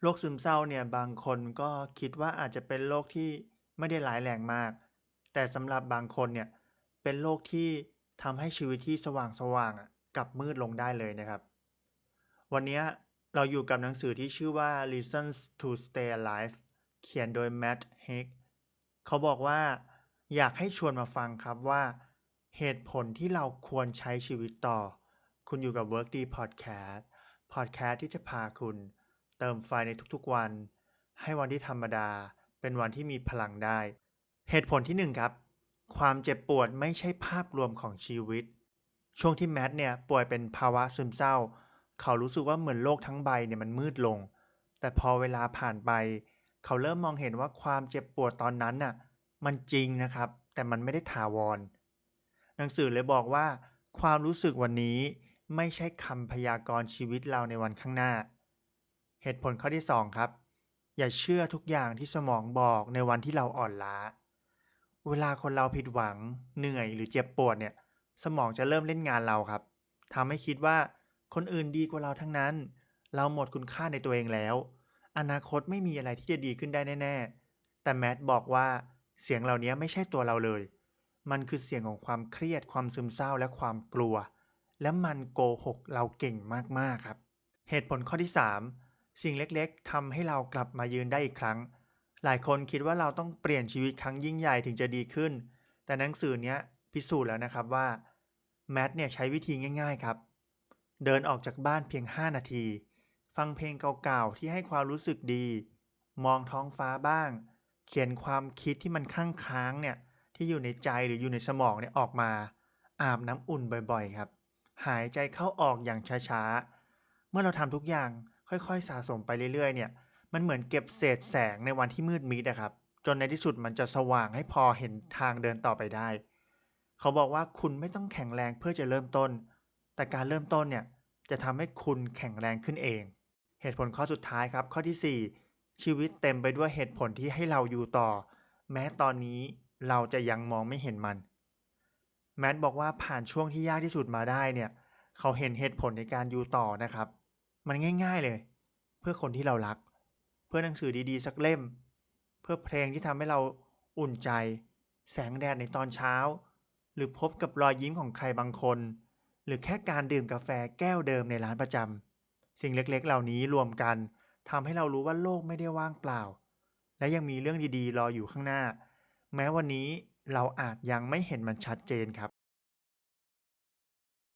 โรคซึมเศร้าเนี่ยบางคนก็คิดว่าอาจจะเป็นโรคที่ไม่ได้ร้ายแรงมาก แต่สำหรับบางคนเนี่ยเป็นโรคที่ทำให้ชีวิตที่สว่างๆอะกลับมืดลงได้เลยนะครับ วันนี้เราอยู่กับหนังสือที่ชื่อว่า Reasons to Stay Alive เขียนโดย Matt Haig เขาบอกว่าอยากให้ชวนมาฟังครับว่า เหตุผลที่เราควรใช้ชีวิตต่อ คุณอยู่กับ Work D Podcast Podcast ที่จะพาคุณ เติมไฟในทุกๆวัน ให้วันที่ธรรมดา เป็นวันที่มีพลังได้ เหตุผลที่หนึ่งครับ ความเจ็บปวดไม่ใช่ภาพรวมของชีวิต ช่วงที่แมทเนี่ยป่วยเป็นภาวะซึมเศร้า เขารู้สึกว่าเหมือนโลกทั้งใบเนี่ยมันมืดลง แต่พอเวลาผ่านไป เขาเริ่มมองเห็นว่าความเจ็บปวดตอนนั้นน่ะมันจริงนะครับ แต่มันไม่ได้ถาวร หนังสือเลยบอกว่า ความรู้สึกวันนี้ไม่ใช่คำพยากรณ์ชีวิตเราในวันข้างหน้า เหตุผลข้อที่ 2 ครับ อย่าเชื่อทุกอย่างที่สมองบอกในวันที่เราอ่อนล้า เวลาคนเราผิดหวัง เหนื่อยหรือเจ็บปวดเนี่ย สมองจะเริ่มเล่นงานเราครับทำให้คิดว่าคนอื่นดีกว่าเราทั้งนั้น เราหมดคุณค่าในตัวเองแล้ว อนาคตไม่มีอะไรที่จะดีขึ้นได้แน่ ๆ แต่แมทบอกว่าเสียงเหล่านี้ไม่ใช่ตัวเราเลย มันคือเสียงของความเครียด ความซึมเศร้าและความกลัว และมันโกหกเราเก่งมากๆครับ เหตุผลข้อที่ 3 สิ่งเล็กๆทำให้เรากลับมายืนได้อีกครั้ง หลายคนคิดว่าเราต้องเปลี่ยนชีวิตครั้งยิ่งใหญ่ถึงจะดีขึ้น แต่หนังสือเนี้ยพิสูจน์แล้วนะครับว่าแมทเนี่ยใช้วิธีง่าย ๆครับ เดินออกจากบ้านเพียง 5 นาที ฟังเพลงเก่าๆที่ให้ความรู้สึกดี มองท้องฟ้าบ้าง เขียนความคิดที่มันค้างค้างเนี่ยที่อยู่ในใจหรืออยู่ในสมองเนี่ยออกมา อาบน้ำอุ่นบ่อยๆ ครับ หายใจเข้าออกอย่างช้าๆ เมื่อเราทำทุกอย่าง ค่อยๆ สะสมไปเรื่อยๆ เนี่ย มันเหมือนเก็บเศษแสงในวันที่มืดมิดอะครับ จนในที่สุดมันจะสว่างให้พอเห็นทางเดินต่อไปได้ เขาบอกว่าคุณไม่ต้องแข็งแรงเพื่อจะเริ่มต้น แต่การเริ่มต้นเนี่ยจะทำให้คุณแข็งแรงขึ้นเอง เหตุผลข้อสุดท้ายครับ ข้อทีสี่4 ชีวิตเต็มไปด้วยเหตุผลที่ให้เราอยู่ต่อ แม้ตอนนี้เราจะยังมองไม่เห็นมัน แมทบอกว่าผ่านช่วงที่ยากที่สุดมาได้เนี่ย เขาเห็นเหตุผลในการอยู่ต่อนะครับ มันง่ายๆเลย เพื่อคนที่เรารัก เพื่อหนังสือดีๆ สักเล่ม เพื่อเพลงที่ทำให้เราอุ่นใจ แสงแดดในตอนเช้า หรือพบกับรอยยิ้มของใครบางคน หรือแค่การดื่มกาแฟแก้วเดิมในร้านประจำสิ่งเล็กๆ เหล่านี้รวมกันทำให้เรารู้ว่าโลกไม่ได้ว่างเปล่า และยังมีเรื่องดีๆ รออยู่ข้างหน้า แม้วันนี้เราอาจยังไม่เห็นมันชัดเจนครับ